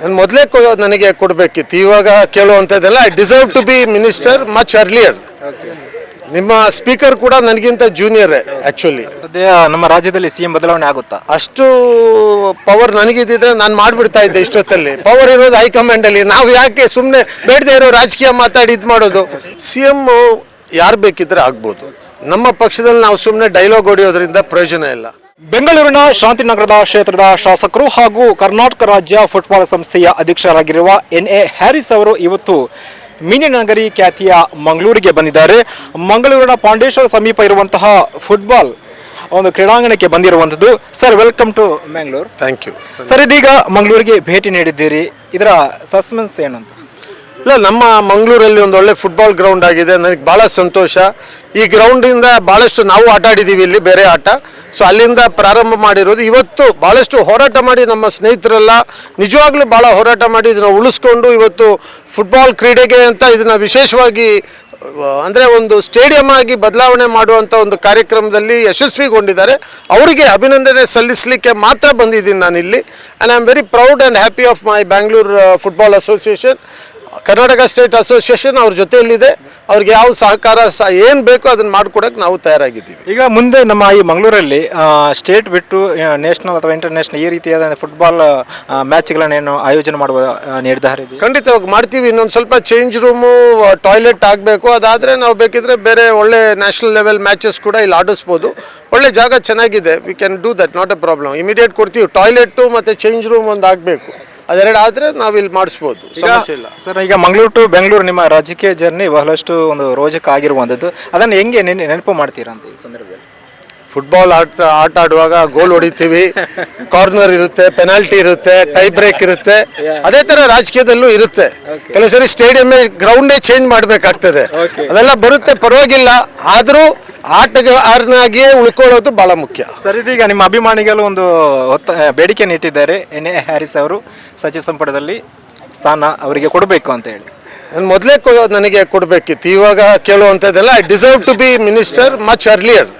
ನಾನು ಮೊದಲೇ ನನಗೆ ಕೊಡಬೇಕಿತ್ತು. ಇವಾಗ ಕೇಳುವಂಥದ್ದೆಲ್ಲ I deserve to be minister much earlier ನಿಮ್ಮ ಸ್ಪೀಕರ್ ಕೂಡ ನನಗಿಂತ ಜೂನಿಯರೇ ಆ್ಯಕ್ಚುಲಿ ಸದ್ಯ ನಮ್ಮ ರಾಜ್ಯದಲ್ಲಿ ಸಿಎಂ ಬದಲಾವಣೆ ಆಗುತ್ತಾ? ಅಷ್ಟು ಪವರ್ ನನಗಿದ್ದಿದ್ರೆ ನಾನು ಮಾಡಿಬಿಡ್ತಾ ಇದ್ದೆ ಇಷ್ಟೊತ್ತಲ್ಲಿ. ಪವರ್ ಇರೋದು ಹೈಕಮಾಂಡಲ್ಲಿ ನಾವು ಯಾಕೆ ಸುಮ್ಮನೆ ಬೇಡದೇ ಇರೋ ರಾಜಕೀಯ ಮಾತಾಡಿ ಇದು ಮಾಡೋದು? ಸಿ ಎಂ ಯಾರು ಬೇಕಿದ್ರೆ ಆಗ್ಬೋದು. ನಮ್ಮ ಪಕ್ಷದಲ್ಲಿ ನಾವು ಸುಮ್ಮನೆ ಡೈಲಾಗ್ ಹೊಡೆಯೋದ್ರಿಂದ ಪ್ರಯೋಜನ ಇಲ್ಲ. ಬೆಂಗಳೂರಿನ ಶಾಂತಿನಗರದ ಕ್ಷೇತ್ರದ ಶಾಸಕರು ಹಾಗೂ ಕರ್ನಾಟಕ ರಾಜ್ಯ ಫುಟ್ಬಾಲ್ ಸಂಸ್ಥೆಯ ಅಧ್ಯಕ್ಷರಾಗಿರುವ ಎನ್ ಎ ಹ್ಯಾರಿಸ್ ಅವರು ಇವತ್ತು ಮೀನಿನಗರಿ ಖ್ಯಾತಿಯ ಮಂಗಳೂರಿಗೆ ಬಂದಿದ್ದಾರೆ. ಮಂಗಳೂರಿನ ಪಾಂಡೇಶ್ವರ ಸಮೀಪ ಇರುವಂತಹ ಫುಟ್ಬಾಲ್ ಒಂದು ಕ್ರೀಡಾಂಗಣಕ್ಕೆ ಬಂದಿರುವಂಥದ್ದು. Sir welcome to Mangalore thank you sir ಇದೀಗ ಮಂಗಳೂರಿಗೆ ಭೇಟಿ ನೀಡಿದ್ದೀರಿ. ಇದರ ಸಸ್ಪೆನ್ಸ್ ಏನಂತ ಇಲ್ಲ ನಮ್ಮ ಮಂಗಳೂರಲ್ಲಿ ಒಂದು ಒಳ್ಳೆ ಫುಟ್ಬಾಲ್ ಗ್ರೌಂಡ್ ಆಗಿದೆ. ನನಗೆ ಭಾಳ ಸಂತೋಷ. ಈ ಗ್ರೌಂಡಿಂದ ಭಾಳಷ್ಟು ನಾವು ಆಟ ಆಡಿದ್ದೀವಿ ಇಲ್ಲಿ ಬೇರೆ ಆಟ. ಸೊ ಅಲ್ಲಿಂದ ಪ್ರಾರಂಭ ಮಾಡಿರೋದು ಇವತ್ತು ಭಾಳಷ್ಟು ಹೋರಾಟ ಮಾಡಿ ನಮ್ಮ ಸ್ನೇಹಿತರೆಲ್ಲ ನಿಜವಾಗ್ಲೂ ಭಾಳ ಹೋರಾಟ ಮಾಡಿ ಇದನ್ನು ಉಳಿಸ್ಕೊಂಡು ಇವತ್ತು ಫುಟ್ಬಾಲ್ ಕ್ರೀಡೆಗೆ ಅಂತ ಇದನ್ನು ವಿಶೇಷವಾಗಿ, ಅಂದರೆ ಒಂದು ಸ್ಟೇಡಿಯಂ ಆಗಿ ಬದಲಾವಣೆ ಮಾಡುವಂಥ ಒಂದು ಕಾರ್ಯಕ್ರಮದಲ್ಲಿ ಯಶಸ್ವಿಗೊಂಡಿದ್ದಾರೆ. ಅವರಿಗೆ ಅಭಿನಂದನೆ ಸಲ್ಲಿಸಲಿಕ್ಕೆ ಮಾತ್ರ ಬಂದಿದ್ದೀನಿ ನಾನು ಇಲ್ಲಿ and I am very proud and happy of my Bangalore football association Karnataka state association ಅವ್ರ ಜೊತೆಯಲ್ಲಿದೆ. ಅವ್ರಿಗೆ ಯಾವ ಸಹಕಾರ ಸ ಏನು ಬೇಕೋ ಅದನ್ನು ಮಾಡಿಕೊಡೋಕೆ ನಾವು ತಯಾರಾಗಿದ್ದೀವಿ. ಈಗ ಮುಂದೆ ನಮ್ಮ ಈ ಮಂಗಳೂರಲ್ಲಿ ಸ್ಟೇಟ್ ಬಿಟ್ಟು ನ್ಯಾಷನಲ್ ಅಥವಾ ಇಂಟರ್ನ್ಯಾಷನಲ್ ಈ ರೀತಿಯಾದ ಫುಟ್ಬಾಲ್ ಮ್ಯಾಚ್ಗಳನ್ನೇನು ಆಯೋಜನೆ ಮಾಡುವ ನಿರ್ಧಾರ ಇದೆ? ಖಂಡಿತವಾಗಿ ಮಾಡ್ತೀವಿ. ಇನ್ನೊಂದು ಸ್ವಲ್ಪ ಚೇಂಜ್ ರೂಮು ಟಾಯ್ಲೆಟ್ ಆಗಬೇಕು. ಅದಾದರೆ ನಾವು ಬೇಕಿದ್ರೆ ಬೇರೆ ಒಳ್ಳೆ ನ್ಯಾಷನಲ್ ಲೆವೆಲ್ ಮ್ಯಾಚಸ್ ಕೂಡ ಇಲ್ಲಿ ಆಡಿಸ್ಬೋದು. ಒಳ್ಳೆ ಜಾಗ ಚೆನ್ನಾಗಿದೆ. We can do that not a problem immediate ಕೊಡ್ತೀವಿ. ಟಾಯ್ಲೆಟು ಮತ್ತು ಚೇಂಜ್ ರೂಮ್ ಒಂದು ಆಗಬೇಕು. ಅದೆರಡು ಆದರೆ ನಾವು ಇಲ್ಲಿ ಮಾಡಿಸ್ಬೋದು ಸಮಸ್ಯೆ ಇಲ್ಲ. ಸರ್ ಈಗ ಮಂಗಳೂರು ಟು ಬೆಂಗಳೂರು ನಿಮ್ಮ ರಾಜಕೀಯ ಜರ್ನಿ ಬಹಳಷ್ಟು ಒಂದು ರೋಚಕ ಆಗಿರುವಂಥದ್ದು ಅದನ್ನು ಹೆಂಗೆ ನೆನೆ ನೆನಪು ಮಾಡ್ತೀರಾ ಅಂತ ಈ ಸಂದರ್ಭದಲ್ಲಿ? ಫುಟ್ಬಾಲ್ ಆಟ ಆಟ ಆಡುವಾಗ ಗೋಲ್ ಹೊಡಿತೀವಿ. ಕಾರ್ನರ್ ಇರುತ್ತೆ ಪೆನಾಲ್ಟಿ ಇರುತ್ತೆ ಟೈ ಬ್ರೇಕ್ ಇರುತ್ತೆ. ಅದೇ ತರ ರಾಜಕೀಯದಲ್ಲೂ ಇರುತ್ತೆ. ಕೆಲವು ಸರಿ ಸ್ಟೇಡಿಯಂ ಗ್ರೌಂಡೇ ಚೇಂಜ್ ಮಾಡಬೇಕಾಗ್ತದೆ. ಅದೆಲ್ಲ ಬರುತ್ತೆ ಪರವಾಗಿಲ್ಲ. ಆದರೂ ಆಟಗಾರನಾಗಿಯೇ ಉಳ್ಕೊಳ್ಳೋದು ಬಹಳ ಮುಖ್ಯ. ಸರ್ ಇದೀಗ ನಿಮ್ಮ ಅಭಿಮಾನಿಗಳು ಒಂದು ಒತ್ತ ಬೇಡಿಕೆಯನ್ನು ಇಟ್ಟಿದ್ದಾರೆ ಎನ್. ಎ. ಹ್ಯಾರಿಸ್ ಅವರು ಸಚಿವ ಸಂಪುಟದಲ್ಲಿ ಸ್ಥಾನ ಅವರಿಗೆ ಕೊಡಬೇಕು ಅಂತ ಹೇಳಿ. ನಾನು ಮೊದಲೇ ನನಗೆ ಕೊಡಬೇಕಿತ್ತು. ಇವಾಗ ಕೇಳುವಂಥದ್ದೆಲ್ಲ I deserve to be minister much earlier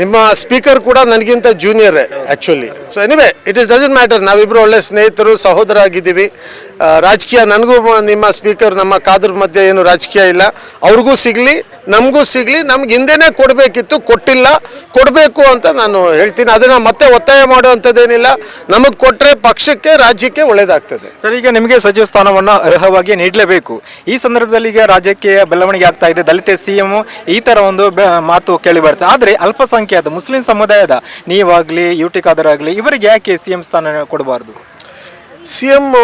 ನಿಮ್ಮ ಸ್ಪೀಕರ್ ಕೂಡ ನನಗಿಂತ junior actually so anyway it is doesn't matter ನಾವಿಬ್ಬರು ಒಳ್ಳೆ ಸ್ನೇಹಿತರು ಸಹೋದರ ಆಗಿದ್ದೀವಿ ರಾಜಕೀಯ ನನಗೂ ನಿಮ್ಮ ಸ್ಪೀಕರ್ ನಮ್ಮ ಕಾದ್ರ ಮಧ್ಯೆ ಏನು ರಾಜಕೀಯ ಇಲ್ಲ. ಅವ್ರಿಗೂ ಸಿಗಲಿ. ನಮಗೂ ಸಿಗಲಿ ನಮ್ಗೆ ಹಿಂದೆನೇ ಕೊಡಬೇಕಿತ್ತು ಕೊಟ್ಟಿಲ್ಲ. ಕೊಡಬೇಕು ಅಂತ ನಾನು ಹೇಳ್ತೀನಿ. ಅದನ್ನು ಮತ್ತೆ ಒತ್ತಾಯ ಮಾಡುವಂಥದ್ದೇನಿಲ್ಲ. ನಮಗೆ ಕೊಟ್ಟರೆ ಪಕ್ಷಕ್ಕೆ ರಾಜ್ಯಕ್ಕೆ ಒಳ್ಳೆಯದಾಗ್ತದೆ ಸರ್ ಈಗ ನಿಮಗೆ ಸಚಿವ ಸ್ಥಾನವನ್ನು ಅರ್ಹವಾಗಿ ನೀಡಲೇಬೇಕು. ಈ ಸಂದರ್ಭದಲ್ಲಿ ಈಗ ರಾಜ್ಯಕ್ಕೆ ಬೆಳವಣಿಗೆ ಆಗ್ತಾ ಇದೆ. ದಲಿತ ಸಿ ಎಂ ಈ ಥರ ಒಂದು ಬೆ- ಮಾತು ಕೇಳಿ ಬರ್ತದೆ. ಆದರೆ ಅಲ್ಪಸಂಖ್ಯಾತ ಮುಸ್ಲಿಂ ಸಮುದಾಯದ ನೀವಾಗಲಿ ಯು ಟಿ ಖಾದರ್ ಆಗಲಿ ಇವರಿಗೆ ಯಾಕೆ ಸಿ ಎಂ ಸ್ಥಾನ ಕೊಡಬಾರ್ದು? ಸಿ ಎಂ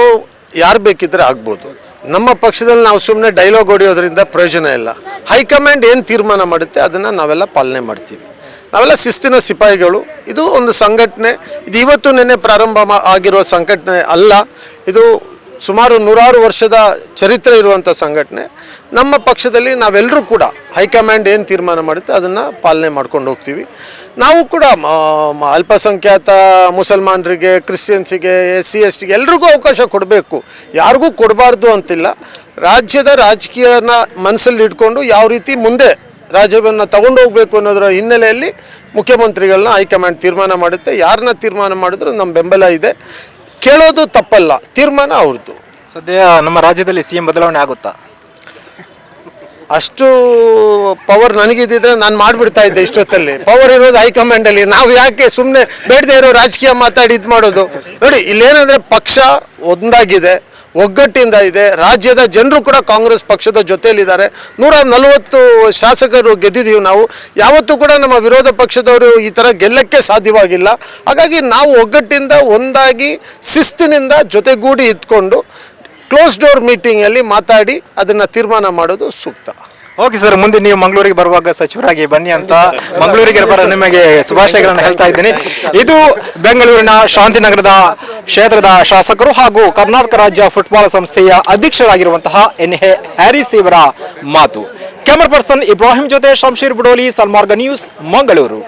ಯಾರು ಬೇಕಿದ್ರೆ ಆಗ್ಬೋದು. ನಮ್ಮ ಪಕ್ಷದಲ್ಲಿ ನಾವು ಸುಮ್ಮನೆ ಡೈಲಾಗ್ ಹೊಡೆಯೋದ್ರಿಂದ ಪ್ರಯೋಜನ ಇಲ್ಲ. ಹೈಕಮಾಂಡ್ ಏನು ತೀರ್ಮಾನ ಮಾಡುತ್ತೆ ಅದನ್ನು ನಾವೆಲ್ಲ ಪಾಲನೆ ಮಾಡ್ತೀವಿ. ನಾವೆಲ್ಲ ಶಿಸ್ತಿನ ಸಿಪಾಯಿಗಳು. ಇದು ಒಂದು ಸಂಘಟನೆ. ಇದು ಇವತ್ತು ನಿನ್ನೆ ಪ್ರಾರಂಭ ಆಗಿರುವ ಆಗಿರೋ ಸಂಘಟನೆ ಅಲ್ಲ. ಇದು ಸುಮಾರು ನೂರಾರು ವರ್ಷದ ಚರಿತ್ರೆ ಇರುವಂಥ ಸಂಘಟನೆ. ನಮ್ಮ ಪಕ್ಷದಲ್ಲಿ ನಾವೆಲ್ಲರೂ ಕೂಡ ಹೈಕಮಾಂಡ್ ಏನು ತೀರ್ಮಾನ ಮಾಡುತ್ತೆ ಅದನ್ನು ಪಾಲನೆ ಮಾಡ್ಕೊಂಡು ಹೋಗ್ತೀವಿ. ನಾವು ಕೂಡ ಅಲ್ಪಸಂಖ್ಯಾತ ಮುಸಲ್ಮಾನರಿಗೆ ಕ್ರಿಶ್ಚಿಯನ್ಸಿಗೆ ಎಸ್ ಸಿ ಎಸ್ ಟಿಗೆ ಎಲ್ರಿಗೂ ಅವಕಾಶ ಕೊಡಬೇಕು. ಯಾರಿಗೂ ಕೊಡಬಾರ್ದು ಅಂತಿಲ್ಲ. ರಾಜ್ಯದ ರಾಜಕೀಯನ ಮನಸ್ಸಲ್ಲಿ ಇಟ್ಕೊಂಡು ಯಾವ ರೀತಿ ಮುಂದೆ ರಾಜ್ಯವನ್ನು ತಗೊಂಡು ಹೋಗಬೇಕು ಅನ್ನೋದರ ಹಿನ್ನೆಲೆಯಲ್ಲಿ ಮುಖ್ಯಮಂತ್ರಿಗಳನ್ನ ಹೈಕಮಾಂಡ್ ತೀರ್ಮಾನ ಮಾಡುತ್ತೆ. ಯಾರನ್ನ ತೀರ್ಮಾನ ಮಾಡಿದ್ರು ನಮ್ಮ ಬೆಂಬಲ ಇದೆ. ಕೇಳೋದು ತಪ್ಪಲ್ಲ. ತೀರ್ಮಾನ ಅವ್ರದ್ದು ಸದ್ಯ ನಮ್ಮ ರಾಜ್ಯದಲ್ಲಿ ಸಿ ಎಂ ಬದಲಾವಣೆ ಆಗುತ್ತಾ? ಅಷ್ಟು ಪವರ್ ನನಗಿದ್ದಿದ್ರೆ ನಾನು ಮಾಡಿಬಿಡ್ತಾ ಇದ್ದೆ ಇಷ್ಟೊತ್ತಲ್ಲಿ. ಪವರ್ ಇರೋದು ಹೈಕಮಾಂಡಲ್ಲಿ ನಾವು ಯಾಕೆ ಸುಮ್ಮನೆ ಬೇಡದೇ ಇರೋ ರಾಜಕೀಯ ಮಾತಾಡಿ ಇದು ಮಾಡೋದು? ನೋಡಿ, ಇಲ್ಲೇನಂದರೆ ಪಕ್ಷ ಒಂದಾಗಿದೆ, ಒಗ್ಗಟ್ಟಿಂದ ಇದೆ. ರಾಜ್ಯದ ಜನರು ಕೂಡ ಕಾಂಗ್ರೆಸ್ ಪಕ್ಷದ ಜೊತೆಯಲ್ಲಿದ್ದಾರೆ. ನೂರ ನಲವತ್ತು ಶಾಸಕರು ಗೆದ್ದಿದ್ದೀವಿ ನಾವು. ಯಾವತ್ತೂ ಕೂಡ ನಮ್ಮ ವಿರೋಧ ಪಕ್ಷದವರು ಈ ಥರ ಗೆಲ್ಲಕ್ಕೆ ಸಾಧ್ಯವಾಗಿಲ್ಲ. ಹಾಗಾಗಿ ನಾವು ಒಗ್ಗಟ್ಟಿಂದ ಒಂದಾಗಿ ಶಿಸ್ತಿನಿಂದ ಜೊತೆಗೂಡಿ ಇದ್ಕೊಂಡು ಕ್ಲೋಸ್ ಡೋರ್ ಮೀಟಿಂಗಲ್ಲಿ ಮಾತಾಡಿ ಅದನ್ನು ತೀರ್ಮಾನ ಮಾಡೋದು ಸೂಕ್ತ. ಓಕೆ ಸರ್, ಮುಂದೆ ನೀವು ಮಂಗಳೂರಿಗೆ ಬರುವಾಗ ಸಚಿವರಾಗಿ ಬನ್ನಿ ಅಂತ ಮಂಗಳೂರಿಗೆ ಬರ ನಿಮಗೆ ಶುಭಾಶಯಗಳನ್ನು ಹೇಳ್ತಾ ಇದ್ದೀನಿ. ಇದು ಬೆಂಗಳೂರಿನ ಶಾಂತಿನಗರದ ಕ್ಷೇತ್ರದ ಶಾಸಕರು ಹಾಗೂ ಕರ್ನಾಟಕ ರಾಜ್ಯ ಫುಟ್ಬಾಲ್ ಸಂಸ್ಥೆಯ ಅಧ್ಯಕ್ಷರಾಗಿರುವಂತಹ ಎನ್ ಎ ಹ್ಯಾರಿಸ್ ಇವರ ಮಾತು. ಕ್ಯಾಮರಾ ಪರ್ಸನ್ ಇಬ್ರಾಹಿಂ ಜೊತೆ ಶಂಶೀರ್ ಬುಡೋಲಿ, ಸಲ್ಮಾರ್ಗ ನ್ಯೂಸ್, ಮಂಗಳೂರು.